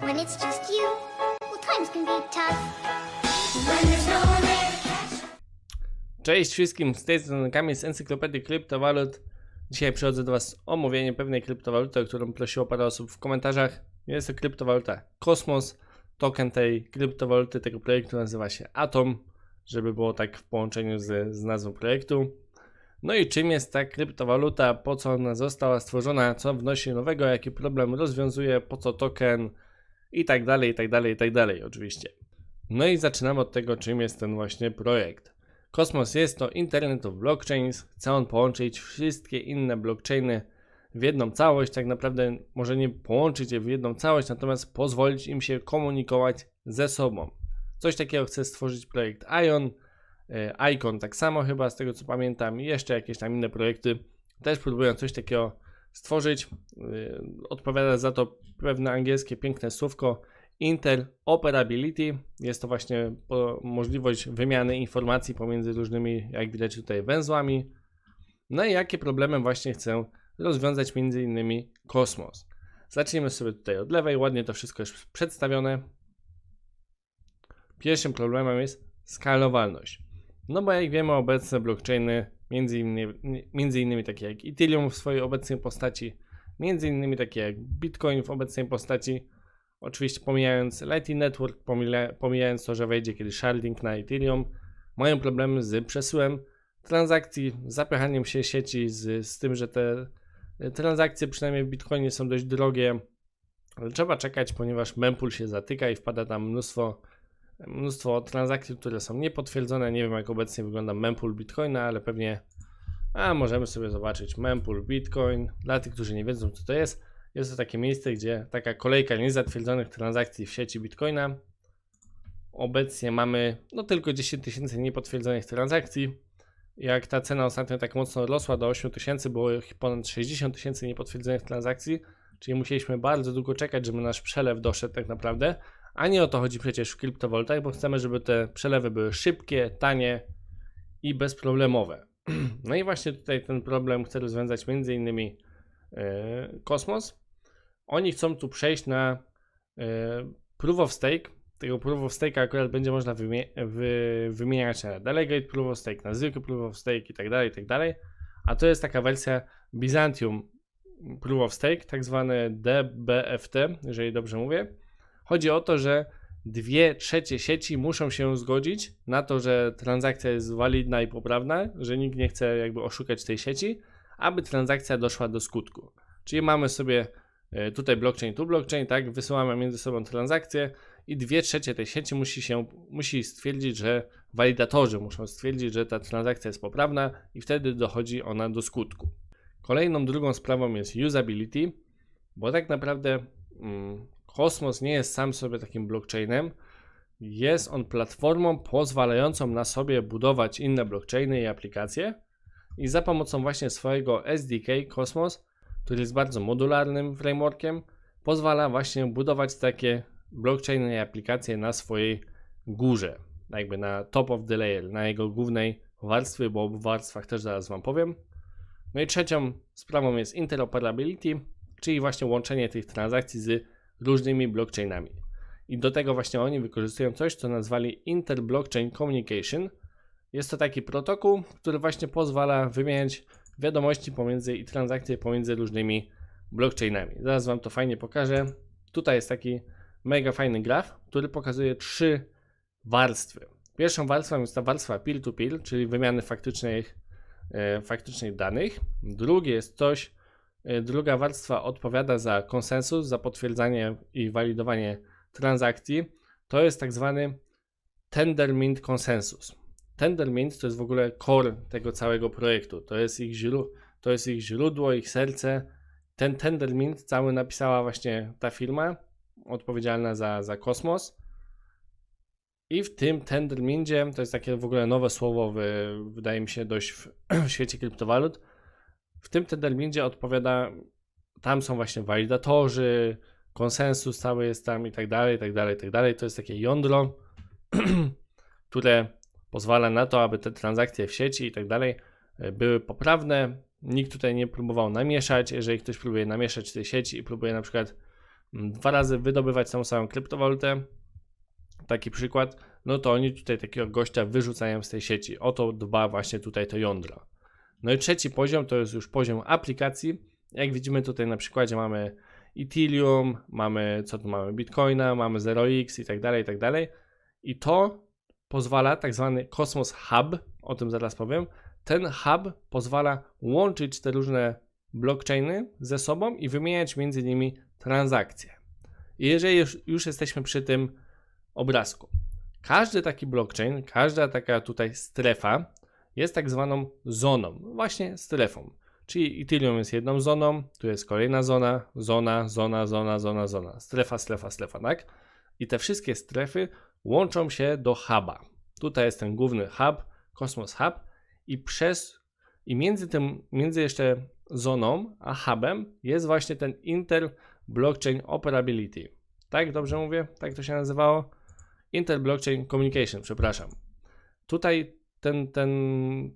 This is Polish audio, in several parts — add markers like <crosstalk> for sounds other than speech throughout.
when it's just you, well, times can be tough. When there's no one there to catch Cześć wszystkim, z tej strony Kamil z Encyklopedii Kryptowalut. Dzisiaj przychodzę do Was z omówieniem pewnej kryptowaluty, o którą prosiło parę osób w komentarzach. Jest to kryptowaluta Kosmos. Token tej kryptowaluty, tego projektu nazywa się Atom, żeby było tak w połączeniu z, z nazwą projektu. No i czym jest ta kryptowaluta, po co ona została stworzona, co wnosi nowego, jaki problem rozwiązuje, po co token i tak dalej, i tak dalej, i tak dalej oczywiście. No i zaczynamy od tego, czym jest ten właśnie projekt. Kosmos jest to Internet of Blockchains. Chce on połączyć wszystkie inne blockchainy w jedną całość. Tak naprawdę może nie połączyć je w jedną całość, natomiast pozwolić im się komunikować ze sobą. Coś takiego chce stworzyć projekt Ion, e, Icon tak samo chyba z tego co pamiętam i jeszcze jakieś tam inne projekty też próbują coś takiego stworzyć. E, Odpowiada za to pewne angielskie piękne słówko Interoperability jest to właśnie możliwość wymiany informacji pomiędzy różnymi, jak widać tutaj, węzłami. No i jakie problemy właśnie chcę rozwiązać między innymi kosmos. Zacznijmy sobie tutaj od lewej, ładnie to wszystko jest przedstawione. Pierwszym problemem jest skalowalność. No bo jak wiemy obecne blockchainy, między innymi, między innymi takie jak Ethereum w swojej obecnej postaci, między innymi takie jak Bitcoin w obecnej postaci, Oczywiście pomijając Lightning Network, pomijając to, że wejdzie kiedyś sharding na Ethereum, mają problemy z przesyłem transakcji, zapychaniem się sieci, z, z tym, że te e, transakcje przynajmniej w Bitcoinie są dość drogie. Ale trzeba czekać, ponieważ mempool się zatyka i wpada tam mnóstwo, mnóstwo transakcji, które są niepotwierdzone. Nie wiem jak obecnie wygląda mempool Bitcoina, ale pewnie a możemy sobie zobaczyć mempool Bitcoin. Dla tych, którzy nie wiedzą co to jest, jest to takie miejsce, gdzie taka kolejka niezatwierdzonych transakcji w sieci Bitcoina. Obecnie mamy no tylko 10 tysięcy niepotwierdzonych transakcji. Jak ta cena ostatnio tak mocno rosła do 8 tysięcy, było ich ponad 60 tysięcy niepotwierdzonych transakcji, czyli musieliśmy bardzo długo czekać, żeby nasz przelew doszedł tak naprawdę. A nie o to chodzi przecież w kryptowalutach, bo chcemy, żeby te przelewy były szybkie, tanie i bezproblemowe. <clears throat> No i właśnie tutaj ten problem chcę rozwiązać innymi e, Kosmos. Oni chcą tu przejść na e, proof of stake. Tego proof of stake akurat będzie można wymie wy wymieniać na delegate proof of stake, na zwykły proof of stake i tak dalej, i tak. A to jest taka wersja Byzantium proof of stake, tak zwany DBFT, jeżeli dobrze mówię. Chodzi o to, że dwie trzecie sieci muszą się zgodzić na to, że transakcja jest walidna i poprawna, że nikt nie chce jakby oszukać tej sieci, aby transakcja doszła do skutku. Czyli mamy sobie e, tutaj blockchain, tu blockchain, tak, wysyłamy między sobą transakcje i dwie trzecie tej sieci musi się, musi stwierdzić, że walidatorzy muszą stwierdzić, że ta transakcja jest poprawna i wtedy dochodzi ona do skutku. Kolejną drugą sprawą jest usability, bo tak naprawdę mm, Kosmos nie jest sam sobie takim blockchainem, jest on platformą pozwalającą na sobie budować inne blockchainy i aplikacje i za pomocą właśnie swojego SDK Cosmos, który jest bardzo modularnym frameworkiem, pozwala właśnie budować takie blockchainy i aplikacje na swojej górze, jakby na top of the layer, na jego głównej warstwie, bo o warstwach też zaraz Wam powiem. No i trzecią sprawą jest interoperability, czyli właśnie łączenie tych transakcji z różnymi blockchainami. I do tego właśnie oni wykorzystują coś, co nazwali Interblockchain Communication. Jest to taki protokół, który właśnie pozwala wymieniać wiadomości pomiędzy i transakcje pomiędzy różnymi blockchainami. Zaraz Wam to fajnie pokażę. Tutaj jest taki mega fajny graf, który pokazuje trzy warstwy. Pierwszą warstwą jest ta warstwa peer-to-peer, czyli wymiany faktycznych, e, faktycznych danych. Drugie jest coś, druga warstwa odpowiada za konsensus, za potwierdzanie i walidowanie transakcji. To jest tak zwany Tendermint konsensus. Tendermint to jest w ogóle core tego całego projektu. To jest ich, źródło, to jest ich źródło, ich serce. Ten Tendermint cały napisała właśnie ta firma odpowiedzialna za, za kosmos. I w tym Tendermincie, to jest takie w ogóle nowe słowo, w, wydaje mi się dość w, <clears throat> w świecie kryptowalut. W tym Tendermincie odpowiada, tam są właśnie walidatorzy, konsensus cały jest tam i tak dalej, i tak dalej, i tak dalej. To jest takie jądro, <clears throat> które pozwala na to, aby te transakcje w sieci i tak dalej e, były poprawne. Nikt tutaj nie próbował namieszać. Jeżeli ktoś próbuje namieszać tej sieci i próbuje na przykład mm, dwa razy wydobywać tą samą kryptowalutę, taki przykład, no to oni tutaj takiego gościa wyrzucają z tej sieci. O to dba właśnie tutaj to jądro. No i trzeci poziom to jest już poziom aplikacji. Jak widzimy tutaj na przykładzie mamy Ethereum, mamy co tu mamy Bitcoina, mamy 0x i tak dalej, i tak dalej. I to pozwala tak zwany Cosmos Hub, o tym zaraz powiem. Ten hub pozwala łączyć te różne blockchainy ze sobą i wymieniać między nimi transakcje. I jeżeli już, już jesteśmy przy tym obrazku, każdy taki blockchain, każda taka tutaj strefa jest tak zwaną zoną, właśnie strefą. Czyli Ethereum jest jedną zoną, tu jest kolejna zona, zona, zona, zona, zona, zona, strefa, strefa, strefa, tak? I te wszystkie strefy łączą się do huba. Tutaj jest ten główny hub, Cosmos Hub i przez i między tym, między jeszcze zoną a hubem jest właśnie ten Inter Blockchain Operability. Tak, dobrze mówię? Tak to się nazywało? Inter Blockchain Communication, przepraszam. Tutaj ten, ten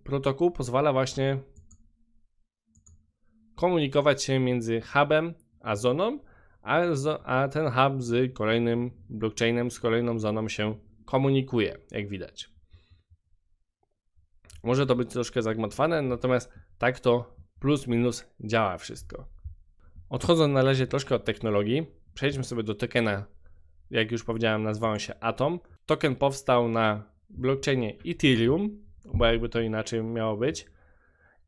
protokół pozwala właśnie komunikować się między hubem a zoną, a, a ten hub z kolejnym blockchainem, z kolejną zoną się komunikuje, jak widać. Może to być troszkę zagmatwane, natomiast tak to plus minus działa wszystko. Odchodząc na razie troszkę od technologii, przejdźmy sobie do tokena. Jak już powiedziałem, nazwał się Atom. Token powstał na blockchainie Ethereum, bo jakby to inaczej miało być.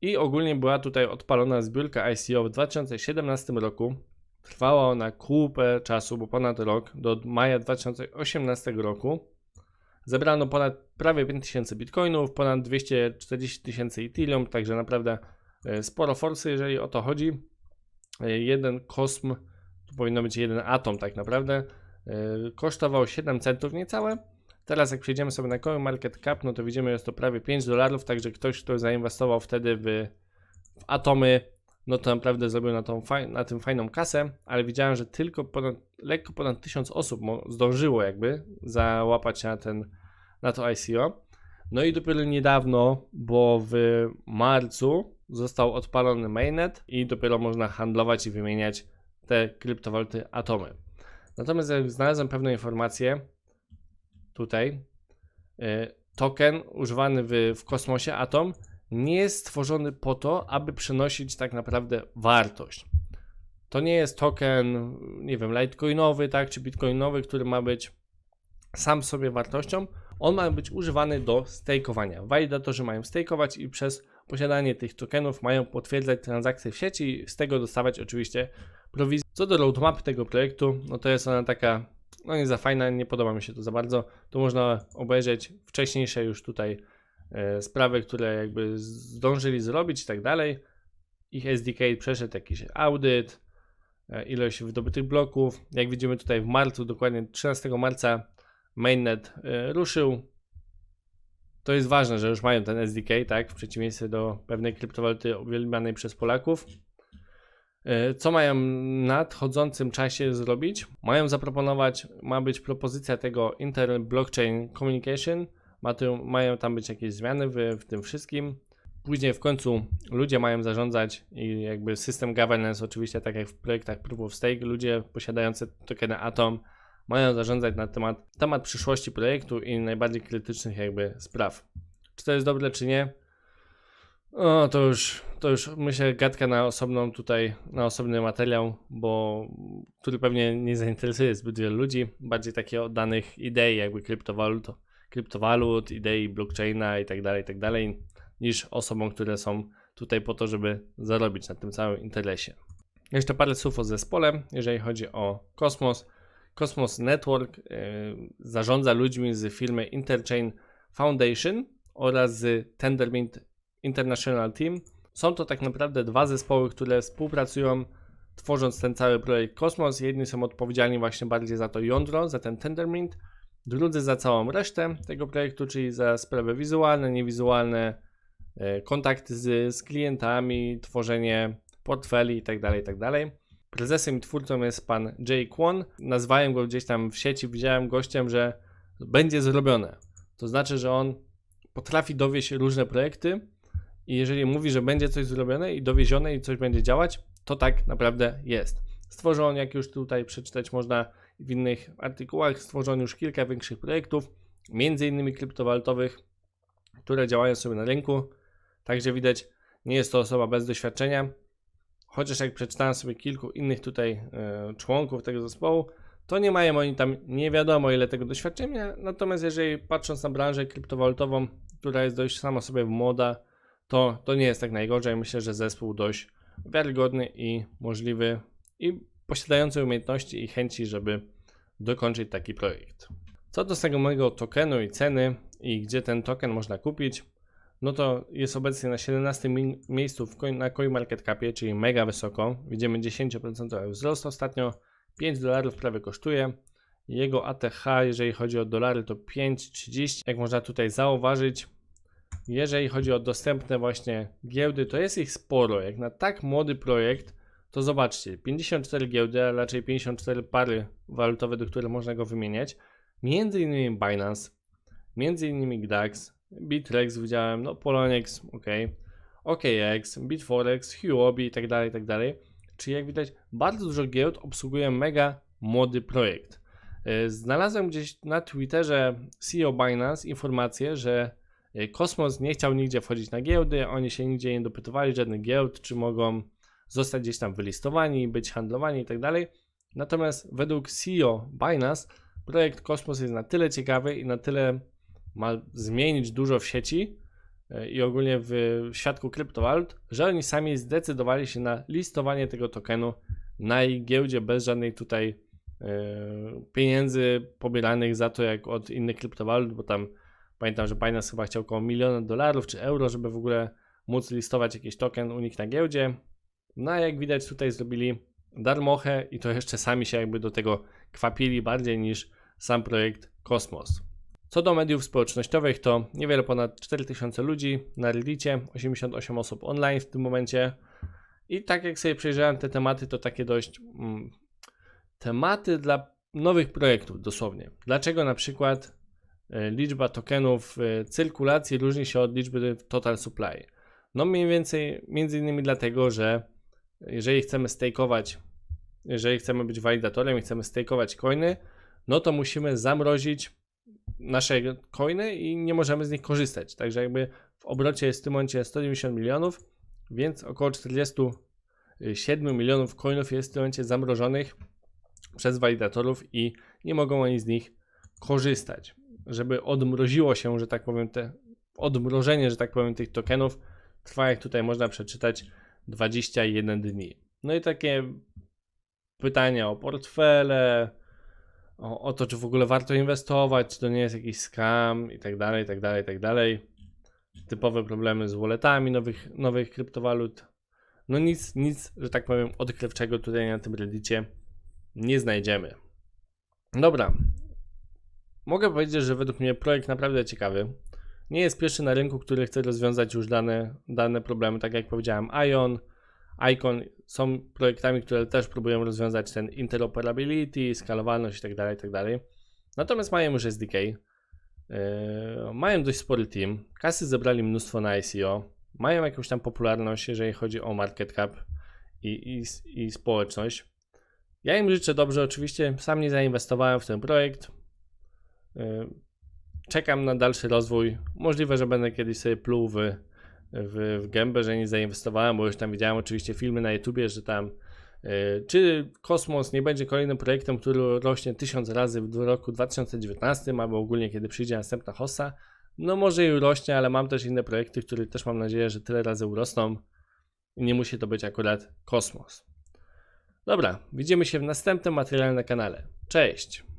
I ogólnie była tutaj odpalona zbiórka ICO w 2017 roku. Trwała ona kupę czasu, bo ponad rok, do maja 2018 roku. Zebrano ponad prawie 5000 bitcoinów, ponad 240 tysięcy Ethereum, także naprawdę e, sporo forsy, jeżeli o to chodzi. E, Jeden kosm, to powinno być jeden atom tak naprawdę, e, kosztował 7 centów niecałe. Teraz jak przejdziemy sobie na CoinMarketCap, no to widzimy, że jest to prawie 5 dolarów, także ktoś, kto zainwestował wtedy w, w atomy, no to naprawdę zrobił na, tą, faj- na tym fajną kasę, ale widziałem, że tylko ponad, lekko ponad 1000 osób zdążyło jakby załapać się na, ten, na to ICO. No i dopiero niedawno, bo w marcu został odpalony mainnet i dopiero można handlować i wymieniać te kryptowaluty atomy. Natomiast jak znalazłem pewne informacje tutaj, y, token używany w, w kosmosie Atom nie jest stworzony po to, aby przynosić tak naprawdę wartość. To nie jest token, nie wiem, litecoinowy, tak, czy bitcoinowy, który ma być sam sobie wartością. On ma być używany do stakeowania. Walidatorzy mają stakeować i przez posiadanie tych tokenów mają potwierdzać transakcje w sieci i z tego dostawać oczywiście prowizję. Co do roadmap tego projektu, no to jest ona taka, no nie za fajna, nie podoba mi się to za bardzo. Tu można obejrzeć wcześniejsze już tutaj e, sprawy, które jakby zdążyli zrobić i tak dalej. Ich SDK przeszedł jakiś audyt, e, ilość wydobytych bloków. Jak widzimy tutaj w marcu, dokładnie 13 marca mainnet e, ruszył. To jest ważne, że już mają ten SDK, tak, w przeciwieństwie do pewnej kryptowaluty uwielbianej przez Polaków. E, Co mają w nadchodzącym czasie zrobić? Mają zaproponować, ma być propozycja tego Inter Blockchain Communication, ma tu, mają tam być jakieś zmiany w, w tym wszystkim. Później w końcu ludzie mają zarządzać i jakby system governance, oczywiście tak jak w projektach Proof of Stake, ludzie posiadający tokeny Atom mają zarządzać na temat, temat przyszłości projektu i najbardziej krytycznych jakby spraw. Czy to jest dobre, czy nie? O, to już, to już myślę gadka na osobną tutaj, na osobny materiał, bo który pewnie nie zainteresuje zbyt wielu ludzi, bardziej takie oddanych idei jakby kryptowalut, kryptowalut, idei blockchaina i tak dalej, i tak dalej, niż osobom, które są tutaj po to, żeby zarobić na tym całym interesie. Jeszcze parę słów o zespole, jeżeli chodzi o Kosmos. Cosmos Network y, zarządza ludźmi z firmy Interchain Foundation oraz z Tendermint International Team. Są to tak naprawdę dwa zespoły, które współpracują, tworząc ten cały projekt Kosmos. Jedni są odpowiedzialni właśnie bardziej za to jądro, za ten Tendermint, drudzy za całą resztę tego projektu, czyli za sprawy wizualne, niewizualne, y, kontakty z, z klientami, tworzenie portfeli itd., itd. Prezesem i twórcą jest pan Jay Kwon. Nazwałem go gdzieś tam w sieci, widziałem gościem, że będzie zrobione. To znaczy, że on potrafi dowieść różne projekty i jeżeli mówi, że będzie coś zrobione i dowiezione i coś będzie działać, to tak naprawdę jest. Stworzył on, jak już tutaj przeczytać można w innych artykułach, stworzył on już kilka większych projektów, między innymi kryptowalutowych, które działają sobie na rynku. Także widać, nie jest to osoba bez doświadczenia. Chociaż jak przeczytałem sobie kilku innych tutaj e, członków tego zespołu, to nie mają oni tam nie wiadomo ile tego doświadczenia. Natomiast jeżeli patrząc na branżę kryptowalutową, która jest dość sama sobie młoda, to, to nie jest tak najgorzej. Myślę, że zespół dość wiarygodny i możliwy i posiadający umiejętności i chęci, żeby dokończyć taki projekt. Co do samego tokenu i ceny i gdzie ten token można kupić, no to jest obecnie na 17 mi- miejscu w na CoinMarketCapie, czyli mega wysoko. Widzimy 10% wzrost ostatnio, 5 dolarów prawie kosztuje. Jego ATH, jeżeli chodzi o dolary, to 5,30. Jak można tutaj zauważyć, jeżeli chodzi o dostępne właśnie giełdy, to jest ich sporo. Jak na tak młody projekt, to zobaczcie, 54 giełdy, a raczej 54 pary walutowe, do których można go wymieniać. Między innymi Binance, między innymi GDAX, Bitrex widziałem, no Poloniex, ok, OKX, Bitforex, Huobi i tak dalej, i tak. Czyli jak widać, bardzo dużo giełd obsługuje mega młody projekt. Yy, Znalazłem gdzieś na Twitterze CEO Binance informację, że Kosmos nie chciał nigdzie wchodzić na giełdy, oni się nigdzie nie dopytywali żadnych giełd, czy mogą zostać gdzieś tam wylistowani, być handlowani i tak. Natomiast według CEO Binance projekt Kosmos jest na tyle ciekawy i na tyle ma zmienić dużo w sieci e, i ogólnie w świadku kryptowalut, że oni sami zdecydowali się na listowanie tego tokenu na ich giełdzie bez żadnej tutaj e, pieniędzy pobieranych za to jak od innych kryptowalut, bo tam pamiętam, że Binance chyba chciał około miliona dolarów czy euro, żeby w ogóle móc listować jakiś token u nich na giełdzie. No a jak widać tutaj zrobili darmochę i to jeszcze sami się jakby do tego kwapili bardziej niż sam projekt Kosmos. Co do mediów społecznościowych, to niewiele ponad 4000 ludzi na Reddicie, 88 osób online w tym momencie. I tak jak sobie przejrzałem te tematy, to takie dość mm, tematy dla nowych projektów, dosłownie. Dlaczego na przykład liczba tokenów w cyrkulacji różni się od liczby total supply? No mniej więcej, między innymi dlatego, że jeżeli chcemy stakeować, jeżeli chcemy być walidatorem i chcemy stakeować coiny, no to musimy zamrozić nasze coiny i nie możemy z nich korzystać. Także jakby w obrocie jest w tym momencie 190 milionów, więc około 47 milionów coinów jest w tym momencie zamrożonych przez walidatorów i nie mogą oni z nich korzystać. Żeby odmroziło się, że tak powiem, te odmrożenie, że tak powiem, tych tokenów trwa, jak tutaj można przeczytać, 21 dni. No i takie pytania o portfele, o, o to, czy w ogóle warto inwestować, czy to nie jest jakiś scam i tak dalej, i tak dalej, i tak dalej. Typowe problemy z walletami nowych, nowych kryptowalut. No nic, nic, że tak powiem, odkrywczego tutaj na tym reddicie nie znajdziemy. Dobra. Mogę powiedzieć, że według mnie projekt naprawdę ciekawy. Nie jest pierwszy na rynku, który chce rozwiązać już dane, dane problemy, tak jak powiedziałem, Ion, Icon są projektami, które też próbują rozwiązać ten interoperability, skalowalność itd., itd. Natomiast mają już SDK, yy, mają dość spory team, kasy zebrali mnóstwo na ICO, mają jakąś tam popularność, jeżeli chodzi o market cap i, i, i społeczność. Ja im życzę dobrze, oczywiście sam nie zainwestowałem w ten projekt. Yy, czekam na dalszy rozwój. Możliwe, że będę kiedyś sobie pluł w w, w gębę, że nie zainwestowałem, bo już tam widziałem oczywiście filmy na YouTubie, że tam y, czy kosmos nie będzie kolejnym projektem, który rośnie tysiąc razy w roku 2019, albo ogólnie kiedy przyjdzie następna hossa. No może i urośnie, ale mam też inne projekty, które też mam nadzieję, że tyle razy urosną nie musi to być akurat kosmos. Dobra, widzimy się w następnym materiale na kanale. Cześć!